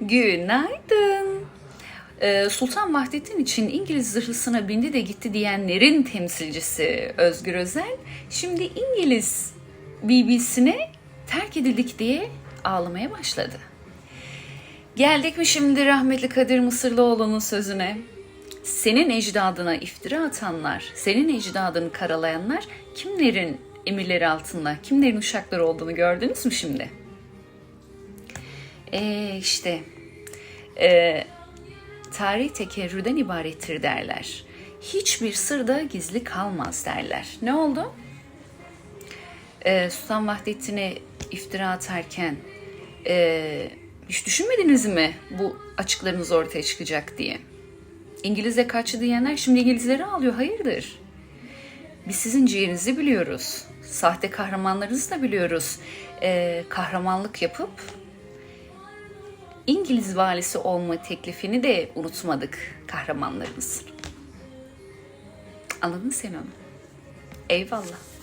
Günaydın. Ee, Sultan Vahdettin için İngiliz zırhlısına bindi de gitti diyenlerin temsilcisi Özgür Özel, şimdi İngiliz BBC'ne terk edildik diye ağlamaya başladı. Geldik mi şimdi rahmetli Kadir Mısırlıoğlu'nun sözüne? Senin ecdadına iftira atanlar, senin ecdadını karalayanlar kimlerin emirleri altında, kimlerin uşakları olduğunu gördünüz mü şimdi? Ee, işte e, tarih tekerrürden ibarettir derler. Hiçbir sırda gizli kalmaz derler. Ne oldu? Ee, Sultan Vahdettin'e iftira atarken e, hiç düşünmediniz mi bu açıklarınız ortaya çıkacak diye? İngiliz'e kaçtı diyenler şimdi İngilizleri ağlıyor. Hayırdır? Biz sizin ciğerinizi biliyoruz. Sahte kahramanlarınızı da biliyoruz. Ee, kahramanlık yapıp İngiliz valisi olma teklifini de unutmadık kahramanlarımızın. Anladın sen onu. Eyvallah.